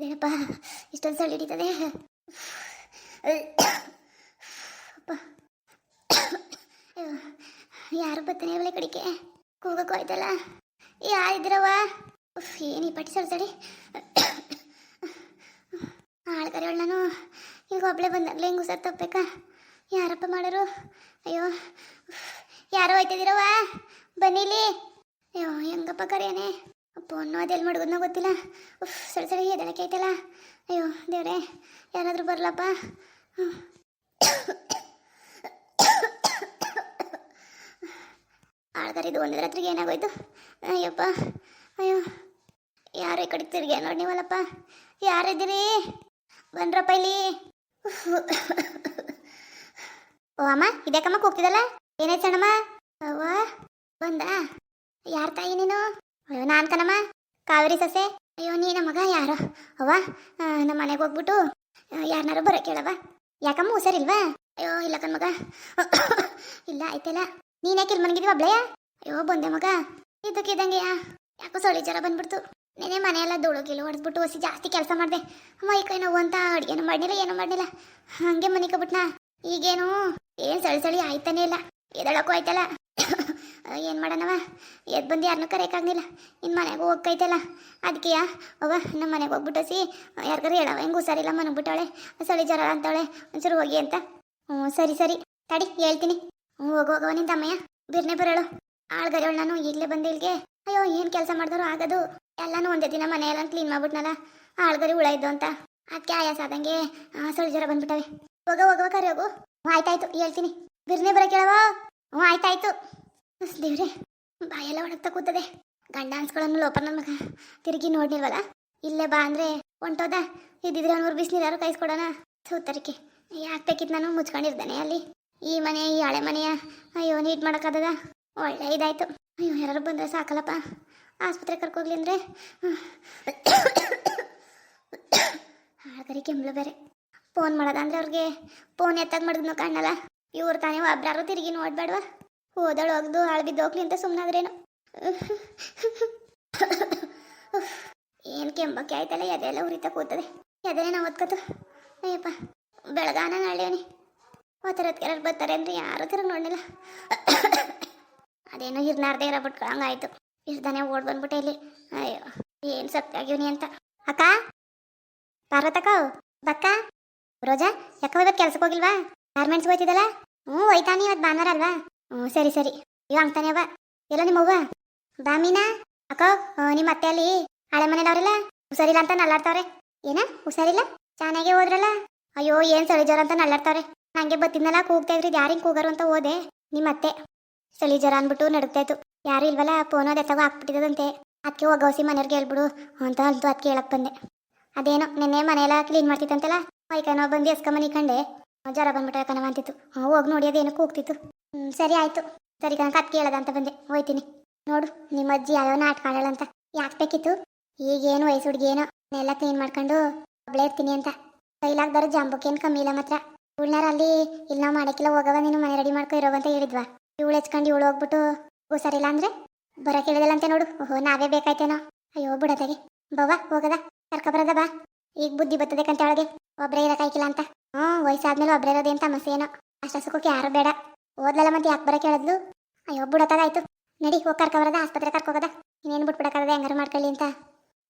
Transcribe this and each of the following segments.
ಏನಪ್ಪ ಇಷ್ಟೊಂದು ಸೊಳ್ಳೆ ಹಿಡಿತದೆ ಯಾರು ಬರ್ತಾನೆ ಅವಳೆ ಕಡಿಕೆ ಕೂಗಕ್ಕೆ ಹೋಯ್ತಲ್ಲ ಯಾರಿದ್ರವ ಏನು ಈ ಪಟ್ಟಿ ಸರಿ ಆಳ್ಕರೆ ನಾನು ಈಗ ಒಬ್ಳೆ ಬಂದಾಗಲೇ ಹಿಂಗೆ ಉಸರ್ ತಪ್ಪಬೇಕಾ ಯಾರಪ್ಪ ಮಾಡೋರು ಅಯ್ಯೋ ಯಾರೋ ಹೋಯ್ತಿದ್ದೀರವ ಬನ್ನಿಲಿ ಅಯ್ಯೋ ಹೆಂಗಪ್ಪ ಕರೆಯನೆ ಫೋನು ಅದೆಲ್ಲಿ ಮಡಗೋದ್ನೋ ಗೊತ್ತಿಲ್ಲ. ಉಫ್, ಸರಿ ಸರಿ ಎದಳಕ್ಕೆ ಐತಲ್ಲ ಅಯ್ಯೋ, ದೇವ್ರೆ, ಯಾರಾದರೂ ಬರಲಪ್ಪ? ಆಳ್ಗಾರಿದು ಒಂದೇ ಹತ್ರಿಗೆ ಏನಾಗೋಯ್ತು? ಅಯ್ಯಪ್ಪ, ಅಯ್ಯೋ, ಯಾರು ಈ ಕಡೆ ತಿರ್ಗಿ ನೋಡಿ ನೀವಲ್ಲಪ್ಪ? ಯಾರಿದ್ದೀರಿ ಬನ್ರಪ್ಪ ಇಲ್ಲಿ. ಓ, ಅಮ್ಮ ಇದಕ್ಕಮ್ಮ ಕೂಗ್ತಿದಲ್ಲ ಏನಾಯ್ತು ಸಣ್ಣಮ್ಮ? ಅವ್ವ, ಬಂದ? ಯಾರ ತಾಯಿ ನೀನು? ಅಯ್ಯೋ, ನಾನು ಕನಮ್ಮ ಕಾವೇರಿ ಸಸೆ. ಅಯ್ಯೋ, ನೀನ ಮಗ ಯಾರು? ಅವ್ವ? ನಮ್ಮ ಮನೆಗೆ ಹೋಗ್ಬಿಟ್ಟು ಯಾರನ್ನಾರು ಬರೋ ಕೇಳವ ಯಾಕಮ್ಮ ಹುಷಾರಿಲ್ವಾ? ಅಯ್ಯೋ, ಇಲ್ಲ ಕಣ್ ಮಗ. ಇಲ್ಲ, ಆಯ್ತಲ್ಲ. ನೀನ್ ಯಾಕೆ ಇಲ್ಲಿ ಮನಗಿದ್ವಿ ಅಯ್ಯೋ, ಬಂದೆ ಮಗ. ಇದ್ದಕ್ಕಿದ್ದಂಗೆ ಯಾಕೋ ಸೊಳ್ಳೆ ಜ್ವರ ಬಂದ್ಬಿಡ್ತು. ನೆನೆ ಮನೆಯೆಲ್ಲ ಧೂಳು ಗಿಳು ಹೊಡೆದ್ಬಿಟ್ಟು ಹೊಸಿ ಜಾಸ್ತಿ ಕೆಲಸ ಮಾಡಿದೆ. ಈ ಕೈ ನೋವು ಅಂತ ಅಡುಗೆನೂ ಮಾಡಿಲ್ಲ ಏನೂ ಮಾಡಿಲ್ಲ ಹಂಗೆ ಮನಿಕೊಬಿಟ್ನಾ ಈಗೇನು, ಏನು ಸಳಿ ಸಳಿ ಆಯ್ತಾನೆ ಇಲ್ಲ. ಎದಳಕ್ಕೂ ಆಯ್ತಲ್ಲ. ಏನು ಮಾಡೋಣವ? ಎದ್ದು ಬಂದು ಯಾರನ್ನೂ ಕರೆಯೋಕ್ಕಾಗಲಿಲ್ಲ ಇನ್ನು ಮನೆಗೆ ಹೋಗ್ಕೈತಲ್ಲ ಅದಕ್ಕೆ ಅವ್ವ ನಮ್ಮ ಮನೆಗೆ ಹೋಗ್ಬಿಟ್ಟು ಸಿ. ಯಾರಿಗಾರು ಹೇಳವ, ಹೆಂಗೆ ಹುಷಾರಿಲ್ಲ ಬಿಟ್ಟವಳೆ ಸಳಿ ಜರ ಅಂತವಳೆ ಒಂಚೂರು ಹೋಗಿ ಅಂತ. ಹ್ಞೂ, ಸರಿ ಸರಿ. ತಡಿ, ಹೇಳ್ತೀನಿ. ಹ್ಞೂ, ಹೋಗು ಹೋಗವ ನಿನ್ ತಮ್ಮಯ್ಯ. ಬಿರ್ನೆ ಬರೋಳು. ಆಳ್ಗರಿವಳು ನಾನು ಈಗಲೇ ಬಂದೆ ಇಲ್ಲಿಗೆ ಅಯ್ಯೋ, ಏನು ಕೆಲಸ ಮಾಡಿದ್ರು ಆಗೋದು. ಎಲ್ಲನೂ ಒಂದೇ ದಿನ ಮನೆಯೆಲ್ಲ ಕ್ಲೀನ್ ಮಾಡ್ಬಿಟ್ನಲ್ಲ. ಆಳ್ಗರಿ ಹುಳ ಇದ್ದು ಅಂತ. ಅದಕ್ಕೆ ಆಯಾಸ ಆದಂಗೆ ಸಳಿ ಜ್ವರ ಬಂದ್ಬಿಟ್ಟವೆ. ಹೋಗ ಹೋಗವ ಕರೆ ಹೋಗು. ಆಯ್ತಾಯ್ತು, ಹೇಳ್ತೀನಿ. ಬಿರ್ನೆ ಬರೋ ಕೇಳವ ಹ್ಞೂ, ಆಯ್ತಾಯ್ತು. ದೇವ್ರೆ, ಬಾಯೆಲ್ಲ ಒಣಗ್ತಾ ಕೂತದೆ. ಗಂಡ ಅನ್ಸ್ಕೊಳ್ಳೋನು ಲೋಪ ನನ್ನ ಮಗ. ತಿರುಗಿ ನೋಡ್ನಿಲ್ವಲ್ಲ ಇಲ್ಲೇ ಬಾ ಅಂದ್ರೆ ಹೊಂಟೋದ? ಇದ್ದಿದ್ರೆ ಅವ್ನೂರು ಬಿಸಿನೀರಾರು ಕಾಯಿಸ್ಕೊಡೋಣ? ಸೂತರಿಕೆ. ಯಾಕೆ ಬೇಕಿತ್ತು ನಾನು ಮುಚ್ಕೊಂಡಿರ್ತಾನೆ ಅಲ್ಲಿ. ಈ ಮನೆ, ಈ ಹಳೆ ಮನೆಯ, ಅಯ್ಯೋ, ನೀಟ್ ಮಾಡೋಕ್ಕಾಗದ? ಒಳ್ಳೆ ಇದಾಯ್ತು. ಅಯ್ಯೋ ಯಾರು ಬಂದರೆ ಸಾಕಲ್ಲಪ್ಪ. ಆಸ್ಪತ್ರೆ ಕರ್ಕೋಗ್ಲಿ ಅಂದ್ರೆ? ಹಾಗರಿ ಕೆಮ್ಳು ಬೇರೆ. ಫೋನ್ ಮಾಡೋದಂದ್ರೆ ಅವ್ರಿಗೆ? ಫೋನ್ ಎತ್ತಾಗ ಮಾಡಿದ್ನು ಕಾಣಲ್ಲ? ಇವ್ರು ತಾನೇ ಒಬ್ರಾರು ತಿರುಗಿ ನೋಡ್ಬೇಡ್ವಾ ಹೋದಳು ಒಗ್ದು ಹೋಗ್ಲಿ ಅಂತ ಸುಮ್ಮನಾದ್ರೇನು ಏನು ಕೆಂಬಕ್ಕೆ ಆಯ್ತಲ್ಲ ಎದೆಲ್ಲ ಉರಿತಾ ಕೂತದೆ. ಎದೆನೇ ನಾವು ಓದ್ಕೋತು ಅಯ್ಯಪ್ಪ, ಬೆಳಗಾನ ನಾಳೆವನಿ ಒತ್ತರತ್ಕೆರ ಬರ್ತಾರೆ ಅಂದ್ರೆ ಯಾರು ತಿರುಗಿ ನೋಡಲಿಲ್ಲ. ಅದೇನೋ ಹಿರ್ನಾರ್ದೇ ಇರೋ ಬಿಟ್ಕೊಳಂಗಾಯ್ತು ಇರ್ದಾನೆ ಓಡ್ ಬಂದ್ಬಿಟ್ಟೆ ಇಲ್ಲಿ. ಅಯ್ಯೋ, ಏನು ಸತ್ತಾಗಿವ್ನಿ ಅಂತ. ಅಕ್ಕ? ಪಾರ್ವತಕ್ಕ, ಬಕ್ಕ? ರೋಜಾ, ಯಾಕೋ ಇವತ್ತು ಕೆಲ್ಸಕ್ಕೆ ಹೋಗಿಲ್ವಾ? ಗಾರ್ಮೆಂಟ್ಸ್ ಹೋಯ್ತಿದ್ದಲ್ಲ? ಹ್ಞೂ, ಹೋಯ್ತಾನೆ ಇವತ್ತು ಭಾನುವಾರ ಅಲ್ವಾ? ಹ್ಞೂ, ಸರಿ ಸರಿ. ಇವ ಅಂತಾನೆ ಅವ. ಎಲ್ಲ ನಿಮ್ಮ ಅವ್ವ ಮೀನಾ. ಅಕ್ಕ ನಿಮ್ಮ ಅತ್ತೆ ಅಲ್ಲಿ ಹಳೆ ಮನೆಯವ್ರಲ್ಲ? ಹುಷಾರಿಲ್ಲ ಅಂತ ನಲ್ಲಾಡ್ತಾವ್ರೆ. ಏನ, ಹುಷಾರಿಲ್ಲ? ಚೆನ್ನಾಗೆ ಹೋದ್ರಲ್ಲ? ಅಯ್ಯೋ, ಏನ್ ಸಳಿ ಜ್ವರ ಅಂತ ನಲ್ಲಾಡ್ತಾವ್ರೆ. ನಂಗೆ ಬತ್ತಿದ್ನಲ್ಲ, ಕೂಗ್ತಾ ಇದ್ರಿ. ಯಾರಿಂಗ್ ಕೂಗರು ಅಂತ ಹೋದೆ. ನಿಮ್ಮ ಅತ್ತೆ. ಸಳಿ ಜ್ವರ ಅಂದ್ಬಿಟ್ಟು ನಡುಗ್ತಾ ಇತ್ತು. ಯಾರು ಇಲ್ವಲ್ಲ ಫೋನ್ ಅದು ಎತ್ತಾಗ ಹಾಕ್ಬಿಟ್ಟಿದಂತೆ ಅದಕ್ಕೆ ಹೋಗೌಸಿ ಮನೆಯವ್ರಿಗೆ ಹೇಳ್ಬಿಡು ಅಂತ ಅಂತೂ ಅದಕ್ಕೆ ಹೇಳಕ್ ಬಂದೆ. ಅದೇನೋ, ನಿನ್ನೆ ಮನೆಯೆಲ್ಲ ಕ್ಲೀನ್ ಮಾಡ್ತಿತ್ತಂತಲ್ಲ? ಮೈಕನೋ ಬಂದು ಎಸ್ಕೊಂಬನಿ ಕಂಡೆ. ಜ್ವರ ಬಂದ್ಬಿಟ್ಟು ಕಣವ ಅಂತಿತ್ತು. ಹೋಗಿ ನೋಡಿ, ಅದೇನೋ ಕೂಗ್ತಿತ್ತು. ಹ್ಞೂ ಸರಿ ಆಯ್ತು. ಸರಿ ಕಣಕ ಕೇಳದಂತ ಅಂತ ಬಂದೆ. ಹೋಯ್ತೀನಿ. ನೋಡು ನಿಮ್ಮ ಅಜ್ಜಿ ಯಾವ ನಾಟಕ ಆಡೋಳಂತ. ಯಾಕೆ ಬೇಕಿತ್ತು? ಈಗೇನು ವಯಸ್ಸು ಹುಡುಗಿಯೇನೋ ಎಲ್ಲ ಕ್ಲೀನ್ ಮಾಡ್ಕೊಂಡು ಒಬ್ಳೇ ಇರ್ತೀನಿ ಅಂತ. ಕೈಲಾಗ್ದಾರ ಜಾಂಬಕ್ಕೇನು ಕಮ್ಮಿ ಇಲ್ಲ ಮಾತ್ರ. ಇವಳನ್ನಾರ ಅಲ್ಲಿ ಇಲ್ಲ ನಾವು ಮಾಡಕ್ಕಿಲ್ಲ ಹೋಗವ ನೀನು ಮನೆ ರೆಡಿ ಮಾಡ್ಕೊ ಇರೋವಂತ ಹೇಳಿದ್ವಾ. ಇವಳು ಹೆಚ್ಕೊಂಡು ಇವಳು ಹೋಗ್ಬಿಟ್ಟು ಹುಷಾರಿಲ್ಲ ಅಂದ್ರೆ ಬರಕ್ಕೆ ಹೇಳಿದಲ್ಲಂತೆ ನೋಡು. ಓಹೋ, ನಾವೇ ಬೇಕಾಯ್ತೇನೋ. ಅಯ್ಯೋ, ಬಿಡದಾಗೆ. ಬವ್ವ ಹೋಗದ ಕರ್ಕ ಬರದ ಬಾ. ಈಗ ಬುದ್ಧಿ ಬರ್ತದೆ ಕಂತ ಒಳಗೆ ಒಬ್ರೇ ಇರಕ್ಕಾಯ್ಕಿಲ್ಲ ಅಂತ. ಹ್ಞೂ ವಯಸ್ಸಾದ್ಮೇಲೆ ಒಬ್ರೇ ಇರೋದೇನು ತಮಸ್ಸೇನೋ ಅಷ್ಟ ಸುಖಕ್ಕೆ ಯಾರು ಬೇಡ. ಓದ್ಲಲ್ಲ ಮತ್ತೆ ಯಾಕೆ ಬರಕ್ಕೆ ಹೇಳಿದ್ಲು? ಅಯ್ಯೋ ಬಿಡತ್ತದಾಯ್ತು ನಡಿ ಹೋಗಿ ಕರ್ಕ ಬರದ ಆಸ್ಪತ್ರೆ ಕರ್ಕೋಗದ ಇನ್ನೇನು ಬಿಟ್ಬಿಡಕ್ಕಾಗದ ಹೆಂಗಾರು ಮಾಡ್ಕೊಳ್ಳಿ ಅಂತ.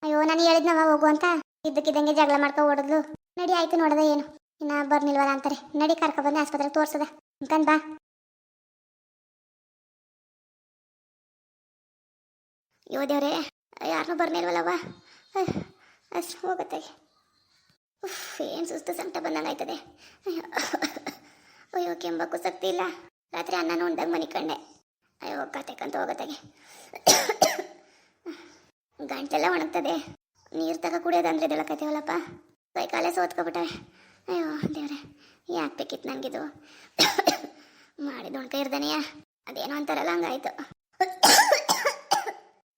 ಅಯ್ಯೋ, ನಾನು ಹೇಳಿದ್ನವ ಹೋಗು ಅಂತ. ಇದ್ದಕ್ಕಿದ್ದಂಗೆ ಜಗಳ ಮಾಡ್ಕೊ ಓಡಿದ್ಲು. ನಡಿ, ಆಯ್ತು ನೋಡದ ಏನು. ಇನ್ನ ಬರ್ನಿಲ್ವಲ್ಲ ಅಂತಾರೆ. ನಡಿ, ಕರ್ಕ ಬಂದು ಆಸ್ಪತ್ರೆಗೆ ತೋರ್ಸದ. ಅಂತಂದ ಬಾ. ಅಯ್ಯೋ, ದೇವ್ರೆ. ಯಾರನ್ನೂ ಬರ್ನಿಲ್ವಲ್ಲವ ಅಷ್ಟು ಹೋಗುತ್ತೆ. ಉಫ್, ಏನು ಸುಸ್ತು ಸಂಕಟ ಬಂದಂಗೆ ಆಯ್ತದೆ ಅಯ್ಯೋ ಅಯ್ಯೋ, ಕೆಂಬಕ್ಕೂ ಸಕ್ತಿ ಇಲ್ಲ. ರಾತ್ರಿ ಅನ್ನ ಉಂಡಾಗ ಮನಿ ಕಂಡೆ ಅಯ್ಯೋ ಕತೆಕಂತ ಹೋಗತ್ತಾಗೆ. ಗಂಟೆಲ್ಲ ಒಣಗ್ತದೆ. ನೀರು ತಗ ಕುಡಿಯೋದಂದ್ರೆ ಇದೆಲ್ಲಕತ್ತೀವಲ್ಲಪ್ಪ ಕೈ ಕಾಲೇ ಸೋತ್ಕೊಬಿಟ್ಟವೆ. ಅಯ್ಯೋ, ದೇವ್ರೆ, ಯಾಕೆ ಬೇಕಿತ್ತು ನನಗಿದು ಮಾಡಿದ ಉಣ್ಕ ಇರ್ದಾನೆಯಾ? ಅದೇನೋ ಅಂತಾರಲ್ಲ, ಹಂಗಾಯ್ತು.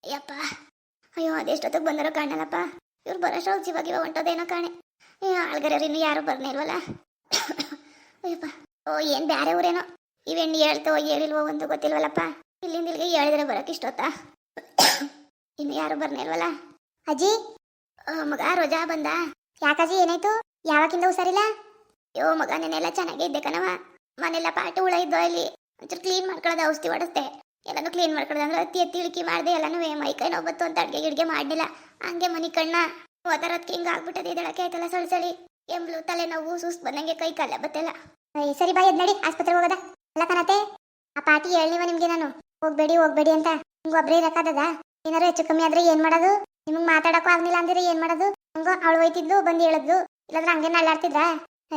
ಯಪ್ಪ. ಅಯ್ಯೋ ಅದೆಷ್ಟೊತ್ತಿಗೆ ಬಂದರೋ ಕಾಣಲ್ಲಪ್ಪ. ಇವ್ರು ಬರೋಷ್ಟು ಜೀವಾಗ ಇವಾಗ ಹೊಂಟೋದೇನೋ ಕಾಣೆ. ಅಯ್ಯೋ ಆಳ್ಗರವ್ರು ಇನ್ನೂ ಯಾರು ಬರ್ನೇ ಇಲ್ವಲ್ಲ? ಅಯ್ಯಪ್ಪ. ಓ, ಏನು ಬೇರೆ ಊರೇನೋ? ಇವೆಣ್ಣು ಹೇಳ್ತೋ ಹೇಳಿಲ್ವೋ ಒಂದು ಗೊತ್ತಿಲ್ವಲ್ಲಪ್ಪ? ಇಲ್ಲಿಂದ ಇಲ್ಲಿಗೆ ಹೇಳಿದ್ರೆ ಬರೋಕೆ ಇಷ್ಟೊತ್ತಾ? ಇನ್ನು ಯಾರು ಬರ್ನೇ ಇಲ್ವಲ್ಲ ಅಜ್ಜಿ ಮಗ ರೋಜಾ ಬಂದ? ಯಾಕಜ್ಜಿ ಏನಾಯ್ತು? ಯಾವಾಗಿಂದ ಹುಷಾರಿಲ್ಲ? ಅಯ್ಯೋ ಮಗ ನೆನೆಲ್ಲ ಚೆನ್ನಾಗೇ ಇದ್ದೆ ಕಣವ ಮನೆಲ್ಲ ಪಾಟಿ ಹುಳ ಇದ್ದೋ ಇಲ್ಲಿ. ಒಂಚೂರು ಕ್ಲೀನ್ ಮಾಡ್ಕೊಳ್ಳೋದು ಔಷಧಿ ಹೊಡಿಸ್ದೆ. ಎಲ್ಲಾನು ಕ್ಲೀನ್ ಮಾಡ್ಕೊಳ್ಳೋದು ಅಂದ್ರೆ ಅತಿ ಎತ್ತಿ ಇಳಿಕೆ ಮಾಡಿದೆ. ಎಲ್ಲಾನು ಮೈ ಕೈ ನೋವು ಅಂತ ಅಡ್ಗೆ ಗಿಡ್ಗೆ ಮಾಡಲಿಲ್ಲ. ಹಂಗೆ ಮನಿ ಕಣ್ಣ. ಓದಾರದ್ಕೆ ಹಿಂಗೆ ಆಗ್ಬಿಟ್ಟದೆ ಇದಳಕ್ಕೆ ಆಯ್ತಲ್ಲ ಸಳಿ ಎಂಬ್ಲು ತಲೆನೋವು, ಸುಸ್ತು ಬಂದಂಗೆ ಕೈ ಕಾಲ ಬತ್ತೆಲ್ಲ. ಸರಿ ಬಾಯ್ ನಡಿ ಆಸ್ಪತ್ರೆಗೆ ಹೋಗೋದ? ಅಲ್ಲ ಕಣತೆ ಆ ಪಾಟಿ ಹೇಳಿವ ನಿಮ್ಗೆ ನಾನು? ಹೋಗ್ಬೇಡಿ ಹೋಗ್ಬೇಡಿ ಅಂತ. ನಿಮ್ಗೆ ಒಬ್ಬರೇ ಇರಕ್ಕಾದದ ಏನಾರು ಹೆಚ್ಚು ಕಮ್ಮಿ ಆದ್ರೆ ಏನ್ ಮಾಡೋದು? ನಿಮ್ಗೆ ಮಾತಾಡಕ್ಕೂ ಆಗ್ಲಿಲ್ಲ ಅಂದ್ರೆ ಏನ್ ಮಾಡೋದು? ಹಂಗ ಅವಳು ಹೋಯ್ತಿದ್ಲು, ಬಂದು ಹೇಳಿದ್ಲು. ಇಲ್ಲಾಂದ್ರೆ ಹಂಗೆ ನಳ್ಳಾಡ್ತಿದ್ರ?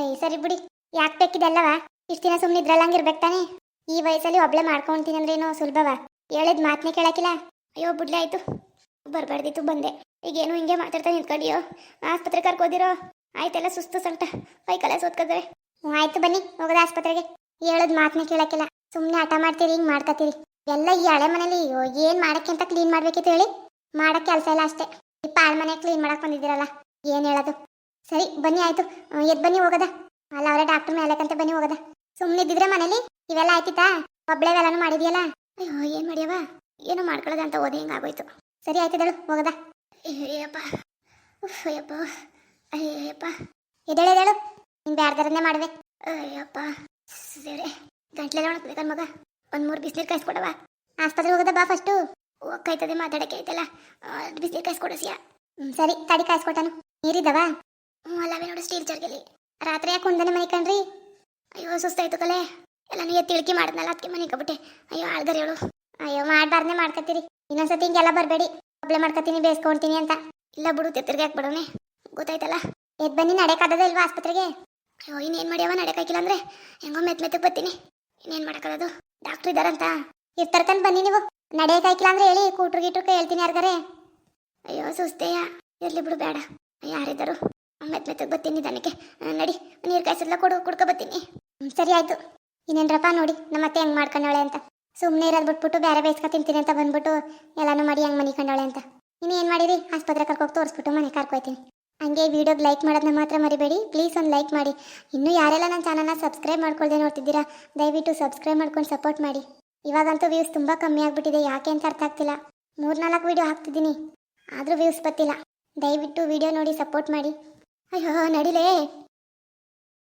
ಐ ಸರಿ ಬಿಡಿ. ಯಾಕೆ ಬೇಕಿದೆಲ್ಲವ? ಇಷ್ಟು ದಿನ ಸುಮ್ಮನೆ ಇದ್ರಲ್ಲ ಹಂಗಿರ್ಬೇಕು ತಾನೆ. ಈ ವಯಸ್ಸಲ್ಲಿ ಒಬ್ಳೆ ಮಾಡ್ಕೊಂತೀನಿ ಅಂದ್ರೆ ಏನೋ ಸುಲಭವ? ಹೇಳಿದ್ ಮಾತನೇ ಕೇಳಕ್ಕಿಲ್ಲ ಅಯ್ಯೋ, ಬಿಡ್ಲೆ ಆಯ್ತು. ಬರ್ಬಾರ್ದಿತ್ತು ಬಂದೆ. ಈಗೇನು ಹಿಂಗೆ ಮಾತಾಡ್ತಾ ನಿಂತ್ಕೊಂಡಿಯೋ? ಆಸ್ಪತ್ರೆ ಕರ್ಕೋದಿರೋ? ಆಯ್ತೆಲ್ಲ ಸುಸ್ತು ಸಂಟ ಕೈ ಕಾಲ ಆಯ್ತು ಬನ್ನಿ, ಹೋಗೋದ ಆಸ್ಪತ್ರೆಗೆ. ಹೇಳೋದ್ ಮಾತನೇ ಕೇಳಕ್ಕಿಲ್ಲ. ಸುಮ್ಮನೆ ಹಠ ಮಾಡ್ತೀರಿ ಹಿಂಗೆ ಮಾಡ್ಕತ್ತೀರಿ. ಎಲ್ಲ ಈ ಹಳೆ ಮನೇಲಿ ಏನು ಮಾಡಕ್ಕೆ ಅಂತ ಕ್ಲೀನ್ ಮಾಡ್ಬೇಕಿತ್ತು ಹೇಳಿ. ಮಾಡಕ್ ಕೆಲಸ ಇಲ್ಲ ಅಷ್ಟೇ. ಈ ಪಾಳ್ ಮನೆ ಕ್ಲೀನ್ ಮಾಡಕ್ ಬಂದಿದ್ದೀರಲ್ಲ ಏನ್ ಹೇಳೋದು? ಸರಿ ಬನ್ನಿ ಆಯ್ತು. ಎದ್ ಬನ್ನಿ ಹೋಗದ. ಅಲ್ಲ ಅವರೇ ಡಾಕ್ಟರ್ ಮೇಲಕ್ಕಂತ ಬನ್ನಿ ಹೋಗದ. ಸುಮ್ಮನೆ ಇದ್ದಿದ್ರೆ ಮನೇಲಿ? ಇವೆಲ್ಲ ಆಯ್ತಿತ್ತಾ? ಒಬ್ಳೆ ಎಲ್ಲಾನು ಮಾಡಿದ್ಯಲ್ಲ? ಅಯ್ಯೋ ಏನ್ ಮಾಡ್ಯವ ಏನೋ ಮಾಡ್ಕೊಳ್ಳೋದು ಅಂತ ಓದಿ ಹಿಂಗಾಗೋಯ್ತು. ಸರಿ ಆಯ್ತದಳು ಹೋಗದ. ಅಯ್ಯಪ್ಪ ಅಯ್ಯಪ್ಪ. ಅಯ್ಯಪ್ಪ ಎದ್ದೇಳು ಎದ್ದೇಳು. ನೀನ್ ಬ್ಯಾಡ್ದರನ್ನೇ ಮಾಡುವೆ. ಅಯ್ಯಪ್ಪ. ಸರಿ ಗಂಟ್ಲೆಲ್ಲ ಒಣಗ್ತದೆ ಮಗ. ಒಂದ್ ಮೂರು ಬಿಸಿನೀರು ಕಾಯಿಸ್ಕೊಡವ ಆಸ್ಪತ್ರೆಗೆ ಹೋಗದ ಬಾ ಫಸ್ಟು ಹೋಗ್ತದೆ ಮಾತಾಡಕ್ಕೆ ಐತಲ್ಲ ಬಿಸಿನೀರು ಕಾಯಿಸ್ಕೊಡಸಿಯ ಸರಿ, ತಡಿ ಕಾಯಿಸ್ಕೊಟ್ಟನು ನೀರಿದ್ದವ ಹ್ಞೂ ಅಲ್ಲವೇ ನೋಡು ಸ್ಟೀಲ್ ಜರ್ಗಲಿ ರಾತ್ರಿ ಯಾಕೆ ಒಂದನೇ ಮನೆ ಕಣ್ರಿ? ಅಯ್ಯೋ, ಸುಸ್ತಾಯ್ತು ಕಲೆ. ಎಲ್ಲಾನು ಎತ್ತಿ ತಿಳ್ಕಿ ಮಾಡಿದ್ನಲ್ಲ ಅದಕ್ಕೆ ಮನೆ ಕಬಿಟ್ಟೆ ಅಯ್ಯೋ ಆಳ್ಗರಿ ಹೇಳು ಅಯ್ಯೋ ಮಾಡ್ಬಾರ್ದೆ ಮಾಡ್ಕತ್ತೀರಿ. ಇನ್ನೊಂದ್ಸತಿ ಹಿಂಗೆಲ್ಲ ಬರಬೇಡಿ. ಒಬ್ಳೆ ಮಾಡ್ಕತ್ತೀನಿ ಬೇಯಿಸ್ಕೊಳ್ತೀನಿ ಅಂತ. ಇಲ್ಲ ಬಿಡು ತಿರ್ಗಿ ಹಾಕ್ಬಿಡೋನೆ ಗೊತ್ತಾಯ್ತಲ್ಲ? ಎದ್ ಬನ್ನಿ ನಡೆಕಾದದ ಇಲ್ವಾ ಆಸ್ಪತ್ರೆಗೆ? ಅಯ್ಯೋ, ಇನ್ನೇನು ಮಾಡ್ಯಾವ? ನಡೆಕಾಗಿಲ್ಲ ಅಂದ್ರೆ ಹೆಂಗೋ ಮೆತ್ ಮೆತ್ತಗೆ ಬರ್ತೀನಿ. ಇನ್ನೇನ್ ಮಾಡಕ್ಕಾಗದು? ಡಾಕ್ಟರ್ ಇದಾರಂತ. ಇರ್ತಾರ್ಕಂತ ಬನ್ನಿ ನೀವು. ನಡೆಯಕಾಯ್ಕಿಲ್ಲ ಅಂದ್ರೆ ಹೇಳಿ, ಕೂಟ್ರು ಗೀಟ್ರು ಹೇಳ್ತೀನಿ ಯಾರ್ದಾರೆ ಅಯ್ಯೋ ಸುಸ್ತೇಯ ಇರ್ಲಿ ಬಿಡು, ಬೇಡ. ಯಾರಿದ್ದರು ಮೆತ್ ಮೆತ್ತಗೆ ಬರ್ತೀನಿ ದನಕ್ಕೆ ನಡಿ, ನೀರು ಕಾಯಿಸಿಲ್ಲ ಕೊಡು, ಕುಡ್ಕೊ ಬರ್ತೀನಿ. ಸರಿ ಆಯ್ತು. ಇನ್ನೇನ್ರಪ್ಪ, ನೋಡಿ, ನಮ್ಮ ಅತ್ತೆ ಹೆಂಗ್ ಮಾಡ್ಕೊಂಡವಳೆ ಅಂತ. ಸುಮ್ಮನೆ ಇರೋದು ಬಿಟ್ಬಿಟ್ಟು ಬೇರೆ ಬೇಯಿಸ್ಕೊ ತಿಂತೀನಿ ಅಂತ ಬಂದ್ಬಿಟ್ಟು ಎಲ್ಲಾನು ಮಾಡಿ ಹೆಂಗ್ ಮನಿ ಕಂಡವಳೆ ಅಂತ. ಇನ್ನೇನ್ ಮಾಡಿರಿ? ಆಸ್ಪತ್ರೆ ಕರ್ಕೋಗಿ ತೋರಿಸ್ಬಿಟ್ಟು ಮನೆ ಕರ್ಕೊಯ್ತೀನಿ. ಹಂಗೆ ವಿಡಿಯೋಗೆ ಲೈಕ್ ಮಾಡೋದನ್ನ ಮಾತ್ರ ಮರಿಬೇಡಿ. ಪ್ಲೀಸ್ ಒಂದು ಲೈಕ್ ಮಾಡಿ. ಇನ್ನೂ ಯಾರೆಲ್ಲ ನನ್ನ ಚಾನಲ್ನ ಸಬ್ಸ್ಕ್ರೈಬ್ ಮಾಡ್ಕೊಳ್ದೆ ನೋಡ್ತಿದ್ದೀರಾ, ದಯವಿಟ್ಟು ಸಬ್ಸ್ಕ್ರೈಬ್ ಮಾಡ್ಕೊಂಡು ಸಪೋರ್ಟ್ ಮಾಡಿ. ಇವಾಗಂತೂ ವ್ಯೂಸ್ ತುಂಬ ಕಮ್ಮಿ ಆಗಿಬಿಟ್ಟಿದೆ. ಯಾಕೆ ಅಂತ ಅರ್ಥ ಆಗ್ತಿಲ್ಲ. ಮೂರ್ನಾಲ್ಕು ವಿಡಿಯೋ ಹಾಕ್ತಿದ್ದೀನಿ. ಆದರೂ ವ್ಯೂಸ್ ಬರ್ತಿಲ್ಲ. ದಯವಿಟ್ಟು ವಿಡಿಯೋ ನೋಡಿ ಸಪೋರ್ಟ್ ಮಾಡಿ. ಅಯ್ಯೋ, ನಡಿಲೇ.